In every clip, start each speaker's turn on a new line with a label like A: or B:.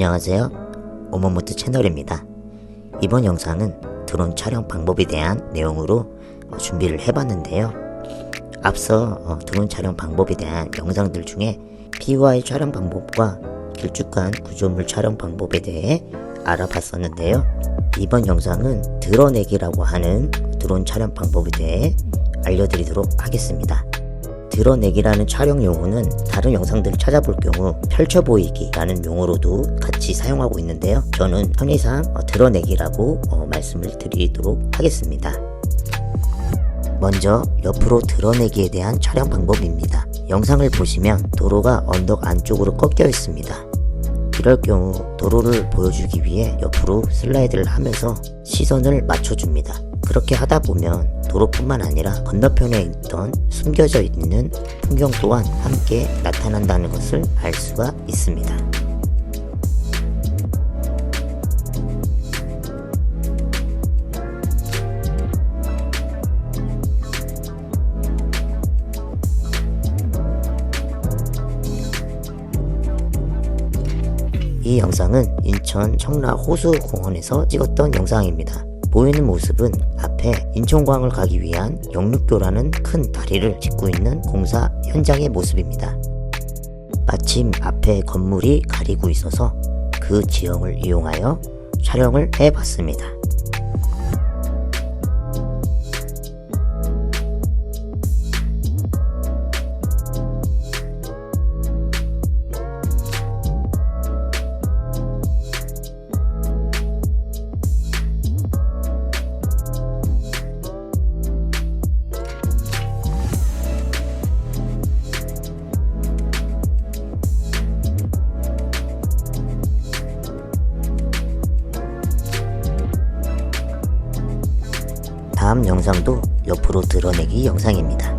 A: 안녕하세요. 오모모트 채널입니다. 이번 영상은 드론 촬영 방법에 대한 내용으로 어, 준비를 해봤는데요. 앞서 어, 드론 촬영 방법에 대한 영상들 중에 PY 촬영 방법과 길쭉한 구조물 촬영 방법에 대해 알아봤었는데요. 이번 영상은 드러내기라고 하는 드론 촬영 방법에 대해 알려드리도록 하겠습니다. 드러내기라는 촬영 용어는 다른 영상들을 찾아볼 경우 펼쳐 보이기라는 용어로도 같이 사용하고 있는데요. 저는 편의상 어, 드러내기라고 어, 말씀을 드리도록 하겠습니다. 먼저 옆으로 드러내기에 대한 촬영 방법입니다. 영상을 보시면 도로가 언덕 안쪽으로 꺾여 있습니다. 이럴 경우 도로를 보여주기 위해 옆으로 슬라이드를 하면서 시선을 맞춰줍니다. 그렇게 하다 보면 도로뿐만 아니라 건너편에 있던 숨겨져 있는 풍경 또한 함께 나타난다는 것을 알 수가 있습니다. 이 영상은 인천 청라 호수공원에서 찍었던 영상입니다. 보이는 모습은 앞에 인천광을 가기 위한 영륙교라는 큰 다리를 짓고 있는 공사 현장의 모습입니다. 마침 앞에 건물이 가리고 있어서 그 지형을 이용하여 촬영을 해봤습니다. 다음 영상도 옆으로 드러내기 영상입니다.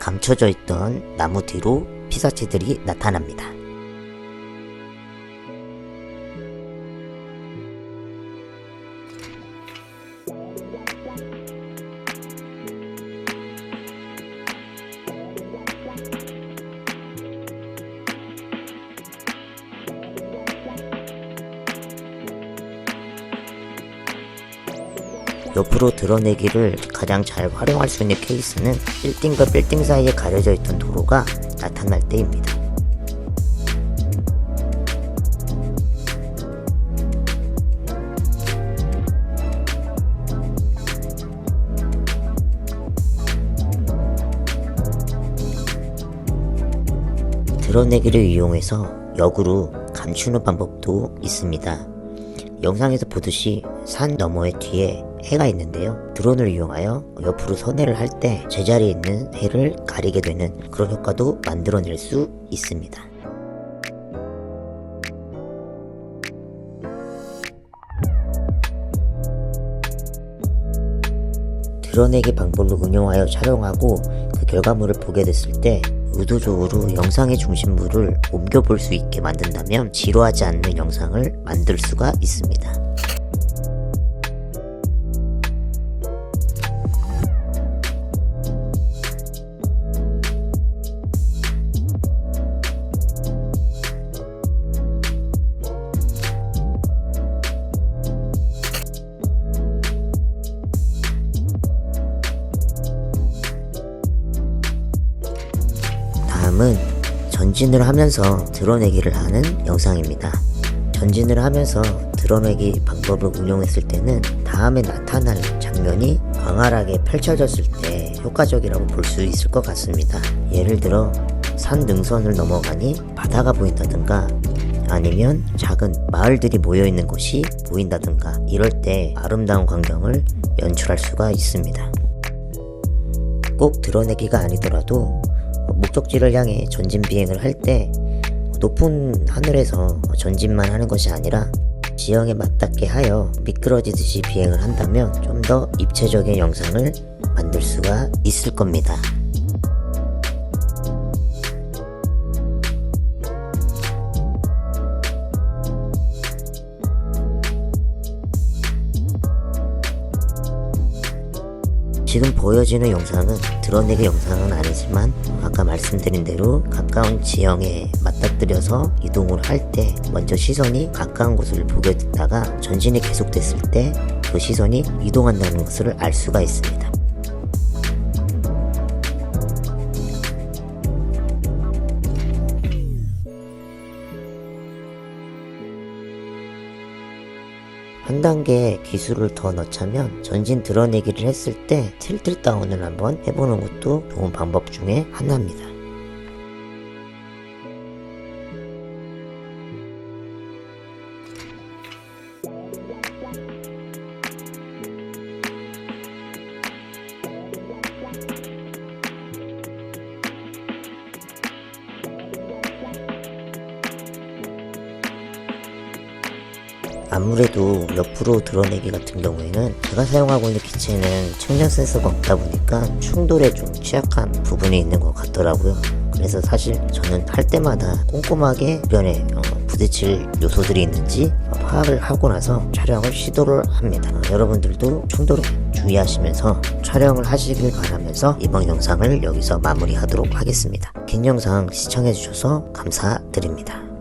A: 감춰져 있던 나무 뒤로 피사체들이 나타납니다. 옆으로 드러내기를 가장 잘 활용할 수 있는 케이스는 빌딩과 빌딩 사이에 가려져 있던 도로가 나타날 때입니다. 드러내기를 이용해서 역으로 감추는 방법도 있습니다. 영상에서 보듯이 산 너머의 뒤에 해가 있는데요. 드론을 이용하여 옆으로 선회를 할 때 제자리에 있는 해를 가리게 되는 그런 효과도 만들어낼 수 있습니다. 드러내기 방법을 응용하여 촬영하고 그 결과물을 보게 됐을 때 의도적으로 영상의 중심부를 옮겨볼 수 있게 만든다면 지루하지 않는 영상을 만들 수가 있습니다. 전진을 하면서 드러내기를 하는 영상입니다. 전진을 하면서 드러내기 방법을 응용했을 때는 다음에 나타날 장면이 광활하게 펼쳐졌을 때 효과적이라고 볼 수 있을 것 같습니다. 예를 들어 산 능선을 넘어가니 바다가 보인다든가 아니면 작은 마을들이 모여 있는 곳이 보인다든가 이럴 때 아름다운 광경을 연출할 수가 있습니다. 꼭 드러내기가 아니더라도 목적지를 향해 전진 비행을 할 때 높은 하늘에서 전진만 하는 것이 아니라 지형에 맞닿게 하여 미끄러지듯이 비행을 한다면 좀 더 입체적인 영상을 만들 수가 있을 겁니다. 보여지는 영상은 드러내기 영상은 아니지만 아까 말씀드린 대로 가까운 지형에 맞닥뜨려서 이동을 할 때 먼저 시선이 가까운 곳을 보게 됐다가 전진이 계속됐을 때 그 시선이 이동한다는 것을 알 수가 있습니다. 한 단계 기술을 더 넣자면 전진 드러내기를 했을 때 틸트 다운을 한번 해보는 것도 좋은 방법 중에 하나입니다. 아무래도 옆으로 드러내기 같은 경우에는 제가 사용하고 있는 기체는 측면 센서가 없다 보니까 충돌에 좀 취약한 부분이 있는 것 같더라고요. 그래서 사실 저는 할 때마다 꼼꼼하게 주변에 어, 부딪힐 요소들이 있는지 파악을 하고 나서 촬영을 시도를 합니다. 어, 여러분들도 충돌에 주의하시면서 촬영을 하시길 바라면서 이번 영상을 여기서 마무리하도록 하겠습니다. 긴 영상 시청해주셔서 감사드립니다.